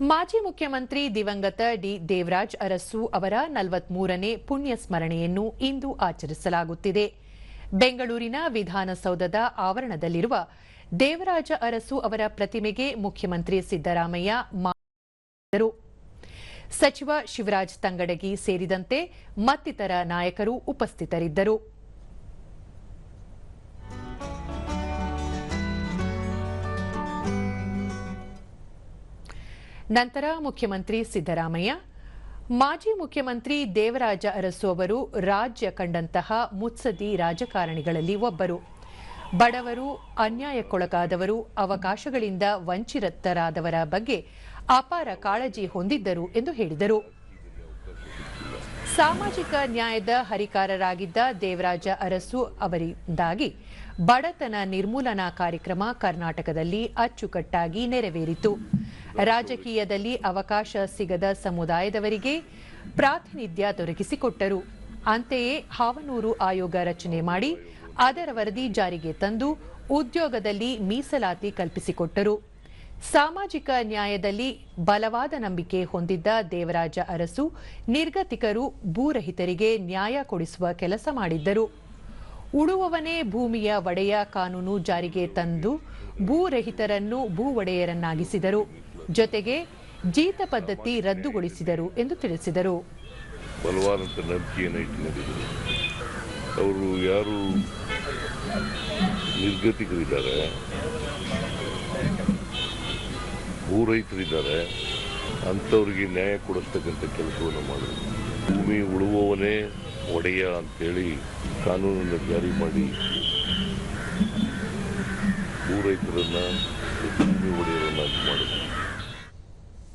ಮಾಜಿ ಮುಖ್ಯಮಂತ್ರಿ ದಿವಂಗತ ಡಿ ದೇವರಾಜ್ ಅರಸು ಅವರ ನಲವತ್ಮೂರನೇ ಪುಣ್ಯ ಸ್ಮರಣೆಯನ್ನು ಇಂದು ಆಚರಿಸಲಾಗುತ್ತಿದೆ. ಬೆಂಗಳೂರಿನ ವಿಧಾನಸೌಧದ ಆವರಣದಲ್ಲಿರುವ ದೇವರಾಜ ಅರಸು ಅವರ ಪ್ರತಿಮೆಗೆ ಮುಖ್ಯಮಂತ್ರಿ ಸಿದ್ದರಾಮಯ್ಯ ಮಾರು ಸಚಿವ ಶಿವರಾಜ್ ತಂಗಡಗಿ ಸೇರಿದಂತೆ ಮತ್ತಿತರ ನಾಯಕರು ಉಪಸ್ಥಿತರಿದ್ದರು. ನಂತರ ಮುಖ್ಯಮಂತ್ರಿ ಸಿದ್ದರಾಮಯ್ಯ, ಮಾಜಿ ಮುಖ್ಯಮಂತ್ರಿ ದೇವರಾಜ ಅರಸು ಅವರು ರಾಜ್ಯ ಕಂಡಂತಹ ಮುತ್ಸದಿ ರಾಜಕಾರಣಿಗಳಲ್ಲಿ ಒಬ್ಬರು. ಬಡವರು, ಅನ್ಯಾಯಕ್ಕೊಳಗಾದವರು, ಅವಕಾಶಗಳಿಂದ ವಂಚಿತರಾದವರ ಬಗ್ಗೆ ಅಪಾರ ಕಾಳಜಿ ಹೊಂದಿದ್ದರು ಎಂದು ಹೇಳಿದರು. ಸಾಮಾಜಿಕ ನ್ಯಾಯದ ಹರಿಕಾರರಾಗಿದ್ದ ದೇವರಾಜ ಅರಸು ಅವರಿಂದಾಗಿ ಬಡತನ ನಿರ್ಮೂಲನಾ ಕಾರ್ಯಕ್ರಮ ಕರ್ನಾಟಕದಲ್ಲಿ ಅಚ್ಚುಕಟ್ಟಾಗಿ ನೆರವೇರಿತು. ರಾಜಕೀಯದಲ್ಲಿ ಅವಕಾಶ ಸಿಗದ ಸಮುದಾಯದವರಿಗೆ ಪ್ರಾತಿನಿಧ್ಯ ದೊರಕಿಸಿಕೊಟ್ಟರು. ಅಂತೆಯೇ ಹಾವನೂರು ಆಯೋಗ ರಚನೆ ಮಾಡಿ ಅದರ ವರದಿ ಜಾರಿಗೆ ತಂದು ಉದ್ಯೋಗದಲ್ಲಿ ಮೀಸಲಾತಿ ಕಲ್ಪಿಸಿಕೊಟ್ಟರು. ಸಾಮಾಜಿಕ ನ್ಯಾಯದಲ್ಲಿ ಬಲವಾದ ನಂಬಿಕೆ ಹೊಂದಿದ್ದ ದೇವರಾಜ ಅರಸು ನಿರ್ಗತಿಕರು ಭೂರಹಿತರಿಗೆ ನ್ಯಾಯ ಕೊಡಿಸುವ ಕೆಲಸ ಮಾಡಿದ್ದರು. ಉಡುವವನೇ ಭೂಮಿಯ ಒಡೆಯ ಕಾನೂನು ಜಾರಿಗೆ ತಂದು ಭೂರಹಿತರನ್ನು ಭೂ ಒಡೆಯರನ್ನಾಗಿಸಿದರು ಜೊತೆಗೆ ಜೀತ ಪದ್ಧತಿ ರದ್ದುಗೊಳಿಸಿದರು ಎಂದು ತಿಳಿಸಿದರು. ಬಲವಾದಂಥ ನಂಬಿಕೆಯನ್ನು ಇಟ್ಟುಕೊಂಡಿದ್ದರು ಅವರು ಯಾರು ನಿರ್ಗತಿಕರಿದ್ದಾರೆ ಭೂರಹಿತರಿದ್ದಾರೆ ಅಂಥವ್ರಿಗೆ ನ್ಯಾಯ ಕೊಡಿಸ್ತಕ್ಕಂಥ ಕೆಲಸವನ್ನು ಮಾಡಿದ್ರು. ಭೂಮಿ ಉಳುವವನೇ ಒಡೆಯ ಅಂತೇಳಿ ಕಾನೂನನ್ನು ಜಾರಿ ಮಾಡಿ ಭೂರಹಿತರನ್ನ ಭೂಮಿ ಒಡೆಯರನ್ನಾಗಿ ಮಾಡಿದ್ರು.